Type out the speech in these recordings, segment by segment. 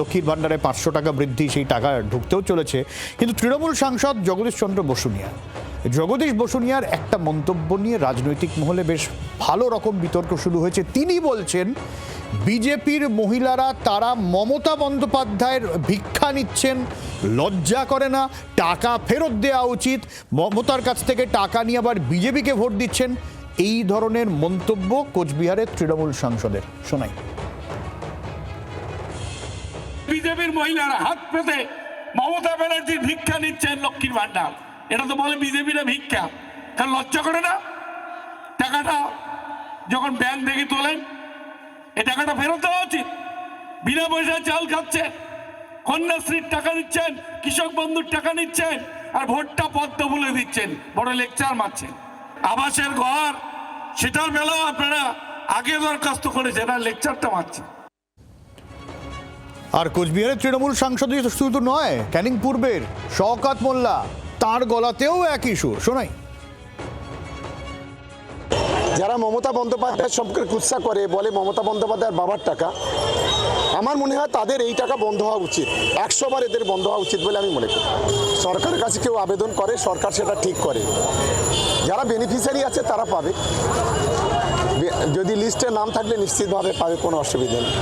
লক্ষ্মীর ভাণ্ডারে পাঁচশো টাকা বৃদ্ধি, সেই টাকা ঢুকতেও চলেছে। কিন্তু তৃণমূল সাংসদ জগদীশ চন্দ্র বসুনিয়া জগদীশ বসুনিয়ার একটা মন্তব্য নিয়ে রাজনৈতিক মহলে বেশ ভালো রকম বিতর্ক শুরু হয়েছে। তিনি বলছেন, বিজেপির মহিলারা তারা মমতা বন্দ্যোপাধ্যায়ের ভিক্ষা নিচ্ছেন, লজ্জা করে না, টাকা ফেরত দেওয়া উচিত, মমতার কাছ থেকে টাকা নিয়ে আবার বিজেপিকে ভোট দিচ্ছেন। এই ধরনের মন্তব্য কোচবিহারের তৃণমূল সাংসদের। শোনাই। বিজেপির মহিলারা হাত পেতে মমতা ব্যানার্জির ভিক্ষা নিচ্ছেন লক্ষ্মীর ভান্ডার এটা তো বলে বিজেপিরা ভিক্ষা। কারণ লজ্জা করে না? টাকাটা যখন ব্যাংক থেকে তোলেন, এই টাকাটা ফেরত দেওয়া উচিত। বিনা পয়সায় চাল খাচ্ছেন কন্যাশ্রীর টাকা নিচ্ছেন কৃষক বন্ধুর টাকা নিচ্ছেন, আর ভোটটা পদ্ম বলে দিচ্ছেন, বড় লেকচার মারছেন। আবাসের ঘর, সেটার বেলাও আপনারা আগে দরখাস্ত করেছেন, আর লেকচারটা মারছেন। আর কোচবিহারের তৃণমূল সাংসদ শুধু নয়, ক্যানিং পূর্বের শওকাত মোল্লা, তার গলাতেও একই সুর। শোনাই। যারা মমতা বন্দ্যোপাধ্যায় সম্পর্কে কুৎসা করে, বলে মমতা বন্দ্যোপাধ্যায়ের বাবার টাকা, আমার মনে হয় তাদের এই টাকা বন্ধ হওয়া উচিত। একশো বার এদের বন্ধ হওয়া উচিত বলে আমি মনে করি। সরকারের কাছে কেউ আবেদন করে, সরকার সেটা ঠিক করে। যারা বেনিফিশিয়ারি আছে, তারা পাবে। যদি লিস্টে নাম থাকলে নিশ্চিতভাবে পাবে, কোনো অসুবিধা নেই।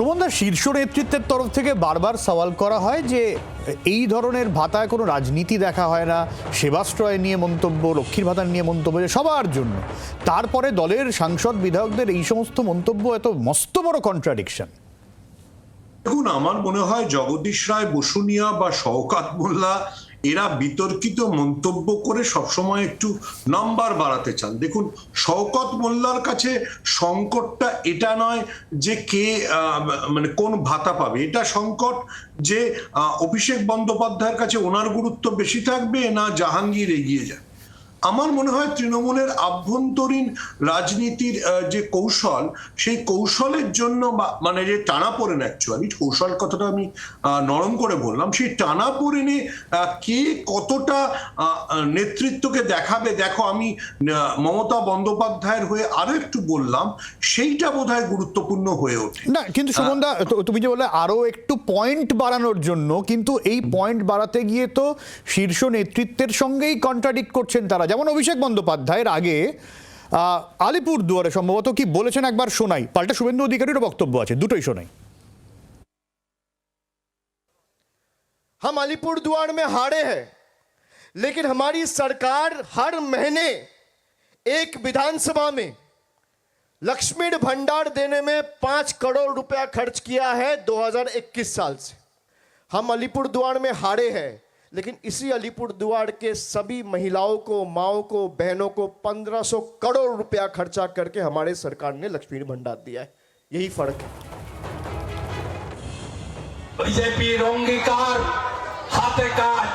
সুমনদা শীর্ষ নেতৃত্বের তরফ থেকে বারবার সওয়াল করা হয় যে, এই ধরনের ভাতায় কোনো রাজনীতি দেখা হয় না, সেবাশ্রয় নিয়ে মন্তব্য, লক্ষ্মীর ভাতার নিয়ে মন্তব্য যে সবার জন্য। তারপরে দলের সাংসদ, বিধায়কদের এই সমস্ত মন্তব্য এত মস্ত বড় কন্ট্রাডিকশন দেখুন, আমার মনে হয় জগদীশ রায় বসুনিয়া বা শওকাত মোল্লা এরা বিতর্কিত মন্তব্য করে সবসময় একটু নাম্বার বাড়াতে চান। দেখুন, শওকত মোল্লার কাছে সংকটটা এটা নয় যে কে মানে কোন ভাতা পাবে। এটা সংকট যে অভিষেক বন্দ্যোপাধ্যায়ের কাছে ওনার গুরুত্ব বেশি থাকবে না জাহাঙ্গীর এগিয়ে যাবে। আমার মনে হয় তৃণমূলের আভ্যন্তরীণ রাজনীতির যে কৌশল সেই কৌশলের জন্য বা- মানে যে টানা পড়েন অ্যাকচুয়ালি কৌশল কথাটা আমি নরম করে বললাম সেই টানা পড়েনে কে কতটা নেতৃত্বকে দেখাবে দেখো আমি মমতা বন্দ্যোপাধ্যায়ের হয়ে আরও একটু বললাম সেইটা বোধহয় গুরুত্বপূর্ণ হয়ে ওঠে। না কিন্তু সুমনদা তুমি যে বলে আরও একটু পয়েন্ট বাড়ানোর জন্য কিন্তু এই পয়েন্ট বাড়াতে গিয়ে তো শীর্ষ নেতৃত্বের সঙ্গেই কন্ট্রাডিক্ট করছেন তারা যেমন অভিষেক বন্দ্যোপাধ্যায়ের আগে আহ, আলিপুর দুয়ারে সম্ভবত কি বলেছেন একবার শোনাই পাল্টা শুভেন্দু অধিকারীরও বক্তব্য আছে দুটোই শোনাই हम अलीपुर द्वार में हारे हैं लेकिन हमारी सरकार हर महीने एक विधानसभा में लक्ष्मी भंडार देने में पांच करोड़ रुपया खर्च किया है 2021 साल से हम अलीपुर द्वार में हारे हैं लेकिन इसी अलीपुर द्वार के सभी महिलाओं को माओं को बहनों को 1500 करोड़ रुपया खर्चा करके हमारे सरकार ने लक्ष्मी भंडार दिया है यही फर्क है বিজেপির অঙ্গীকার হাতে কাজ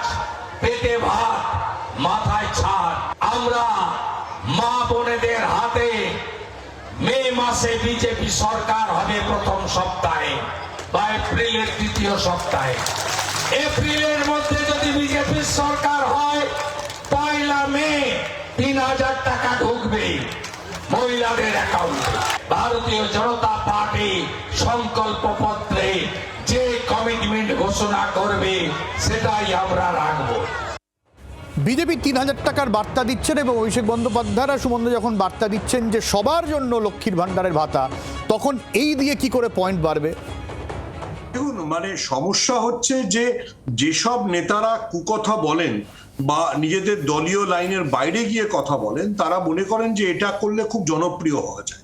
পেটে ভাত মাথায় ছাদ আমরা মা বোনেদের হাতে মে মাসে বিজেপি সরকার হবে প্রথম সপ্তাহে বা এপ্রিলের তৃতীয় সপ্তাহে এপ্রিলের মধ্যে যদি বিজেপির সরকার হয়, পয়লা মে, তিন হাজার টাকা ঢুকবে মহিলাদের অ্যাকাউন্টে ভারতীয় জনতা পার্টি সংকল্প পত্রে যে কমিটমেন্ট ঘোষণা করবে, সেটাই আমরা রাখব। বিজেপি তিন হাজার টাকার বার্তা দিচ্ছেন এবং অভিষেক বন্দ্যোপাধ্যায়রা সুমন্দ যখন বার্তা দিচ্ছেন যে সবার জন্য লক্ষ্মীর ভাণ্ডারের ভাতা, তখন এই দিয়ে কি করে পয়েন্ট বাড়বে? দেখুন মানে সমস্যা হচ্ছে যে যেসব নেতারা কুকথা বলেন বা নিজেদের দলীয় লাইনের বাইরে গিয়ে কথা বলেন, তারা মনে করেন যে এটা করলে খুব জনপ্রিয় হওয়া যায়।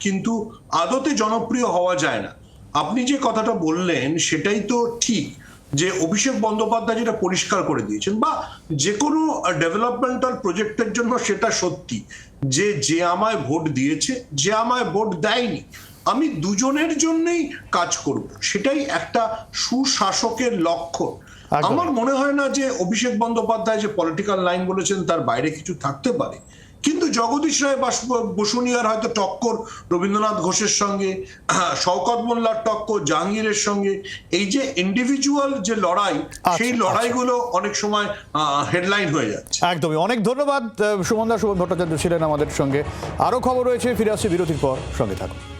কিন্তু আদতে জনপ্রিয় হওয়া যায় না। আপনি যে কথাটা বললেন, সেটাই তো ঠিক যে অভিষেক বন্দ্যোপাধ্যায় যেটা পরিষ্কার করে দিয়েছেন বা যে কোনো ডেভেলপমেন্টাল প্রজেক্টের জন্য সেটা সত্যি যে যে আমায় ভোট দিয়েছে, যে আমায় ভোট দেয়নি। আমি দুজনের জন্যই কাজ করব। সেটাই একটা সুশাসকের লক্ষ্য আমার মনে হয় না যে অভিষেক বন্দ্যোপাধ্যায় যে পলিটিক্যাল লাইন বলেছেন তার বাইরে কিছু থাকতে পারে। কিন্তু জগদীশ রায় বাস- বসুনিয়ার হয়তো টক্কর রবীন্দ্রনাথ ঘোষের সঙ্গে শওকত মোল্লার টক্কর জাহাঙ্গীরের সঙ্গে এই যে ইন্ডিভিজুয়াল যে লড়াই সেই আচ্ছা। লড়াইগুলো অনেক সময় হেডলাইন হয়ে যাচ্ছে। একদমই। অনেক ধন্যবাদ সুমনদা সুমন ভট্টাচার্য ছিলেন আমাদের সঙ্গে। আরও খবর রয়েছে ফিরে আসছে বিরতির পর। সঙ্গে থাকুন।